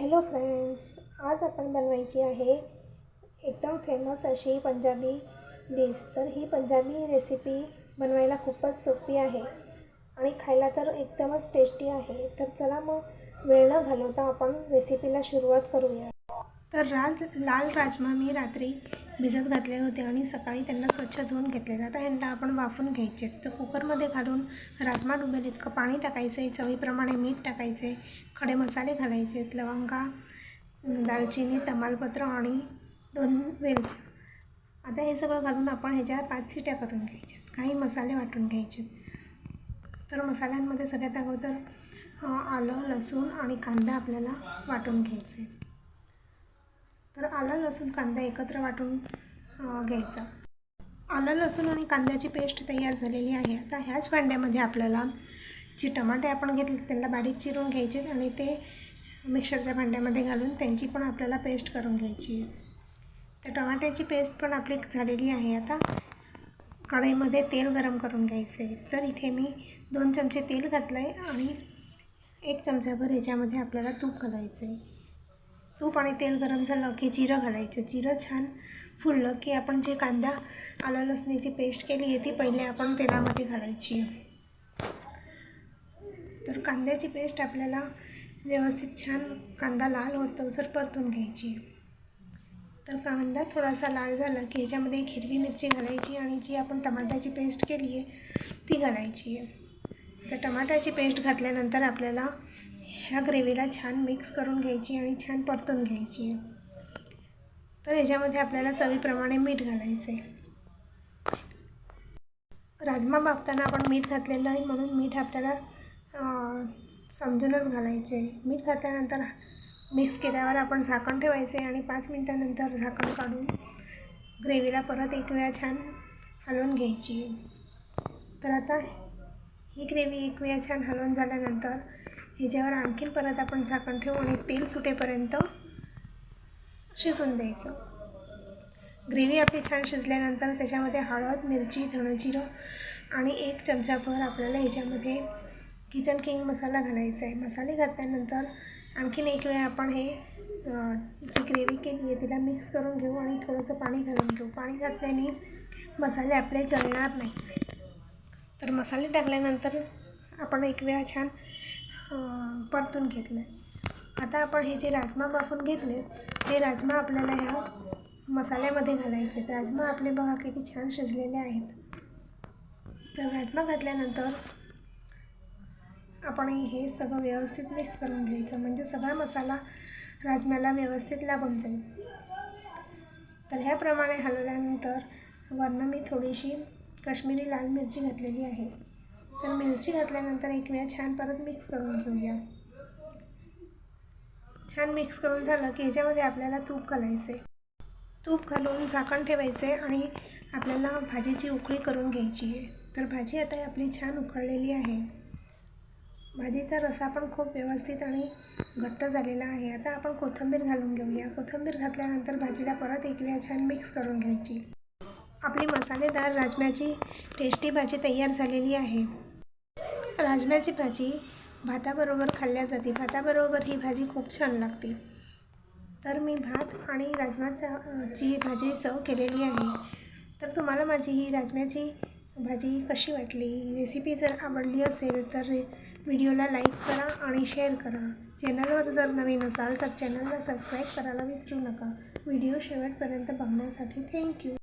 Hello friends आज आपण बनवायची आहे एकदम फेमस अशी पंजाबी डिश तर ही पंजाबी रेसिपी बनवायला खूपच सोपी आहे आणि खायला तर एकदमच टेस्टी आहे. तर चला मग वेळ न घालवता आपण रेसिपीला सुरुवात करूया. तर राज लाल राजमा मी रात्री भिजत घातले होते आणि सकाळी त्यांना स्वच्छ धुवून घेतले जात. ह्यांना आपण वाफून घ्यायचे. तर कुकरमध्ये घालून राजमा डुबेल इतकं पाणी टाकायचं आहे चवीप्रमाणे मीठ टाकायचे खडे मसाले घालायचे लवंगा दालचिनी तमालपत्र आणि दोन वेलची आता हे सगळं घालून आपण ह्याच्यात पाच सिट्या करून घ्यायच्यात काही मसाले वाटून घ्यायचे. तर मसाल्यांमध्ये सगळ्यात अगोदर आलं लसूण आणि कांदा आपल्याला वाटून घ्यायचा. आहे तर आलं लसूण कांदा एकत्र वाटून घ्यायचा. आलं लसूण आणि कांद्याची पेस्ट तयार झालेली आहे. आता ह्याच भांड्यामध्ये आपल्याला जी टमाटे आपण घेतले त्यांना बारीक चिरून घ्यायचे आणि ते मिक्सरच्या भांड्यामध्ये घालून त्यांची पण आपल्याला पेस्ट करून घ्यायची तर टमाट्याची पेस्ट पण आपली झालेली आहे. आता कढईमध्ये तेल गरम करून घ्यायचं आहे तर इथे मी दोन चमचे तेल घातलं आहे आणि एक चमचाभर ह्याच्यामध्ये आपल्याला तूप घालायचं आहे तूप आणि तेल गरम झालं की जिरं घालायचं. जिरं छान फुललं की आपण जे कांदा आलं लसणीची पेस्ट केली आहे ती पहिले आपण तेलामध्ये घालायची. तर कांद्याची पेस्ट आपल्याला व्यवस्थित छान कांदा लाल होतो सर परतून घ्यायची. तर कांदा थोडासा लाल झाला की ह्याच्यामध्ये एक हिरवी मिरची घालायची आणि जी आपण टमाट्याची पेस्ट केली आहे ती घालायची आहे. तर टमाट्याची पेस्ट घातल्यानंतर आपल्याला ह्या ग्रेव्हीला छान मिक्स करून घ्यायची आणि छान परतून घ्यायची. आहे तर ह्याच्यामध्ये आपल्याला चवीप्रमाणे मीठ घालायचं आहे राजमा बाफताना आपण मीठ घातलेलं आहे म्हणून मीठ आपल्याला समजूनच घालायचे आहे मीठ घातल्यानंतर मिक्स केल्यावर आपण झाकण ठेवायचे आणि पाच मिनटानंतर झाकण काढून ग्रेव्हीला परत एक वेळा छान हलवून घ्यायची. तर आता ही ग्रेव्ही एक वेळा छान हलवून झाल्यानंतर ह्याच्यावर आणखीन परत आपण झाकण ठेवू आणि तेल सुटेपर्यंत शिजून द्यायचं. ग्रेव्ही आपली छान शिजल्यानंतर त्याच्यामध्ये हळद मिरची धणजिरं आणि एक चमचाभर आपल्याला ह्याच्यामध्ये किचन किंग मसाला घालायचा आहे. मसाले घातल्यानंतर आणखीन एक वेळ आपण हे जी ग्रेव्ही केली आहे तिला मिक्स करून घेऊ आणि थोडंसं पाणी घालून घेऊ. पाणी घातल्याने मसाले आपले जळणार नाही. तर मसाले टाकल्यानंतर आपण एक वेळा छान परतून घेतलं. आता आपण हे जे राजमा बाफून घेतले ते राजमा आपल्याला ह्या मसाल्यामध्ये घालायचे. आहेत राजमा आपले बघा किती छान शिजलेले आहेत. तर राजमा घातल्यानंतर आपण हे सगळं व्यवस्थित मिक्स करून घ्यायचं. म्हणजे सगळा मसाला राजम्याला व्यवस्थित लागून जाईल. तर ह्याप्रमाणे हलवल्यानंतर वरनं मी थोडीशी कश्मीरी लाल मिरची घातलेली आहे. तर मिरची घातल्यानंतर एक वेळा छान परत मिक्स करून घेऊया. छान मिक्स करून झालं की ह्याच्यामध्ये आपल्याला तूप घालायचे तूप घालून झाकण ठेवायचे आणि आपल्याला भाजीची उकळी करून घ्यायची आहे. तर भाजी आता आपली छान उकळलेली आहे. भाजीचा रसा पण खूप व्यवस्थित आणि घट्ट झालेला आहे. आता आपण कोथिंबीर घालून घेऊया. कोथिंबीर घातल्यानंतर भाजीला परत एक वेळा छान मिक्स करून घ्यायची. आपली मसालेदार राजम्याची टेस्टी भाजी तयार झालेली आहे. राजम्याची भाजी भाताबरोबर खाल्ल्या जाते. भाताबरोबर ही भाजी खूप छान लागते. तर मी भात आणि राजमाचा ची भाजी सर्व केलेली आहे तर तुम्हाला माझी ही राजम्याची भाजी कशी वाटली? रेसिपी जर आवडली असेल तर व्हिडिओला लाईक करा आणि शेअर करा. चॅनलवर जर नवीन असाल तर चॅनलला सबस्क्राईब करायला विसरू नका. व्हिडिओ शेवटपर्यंत बघण्यासाठी थँक्यू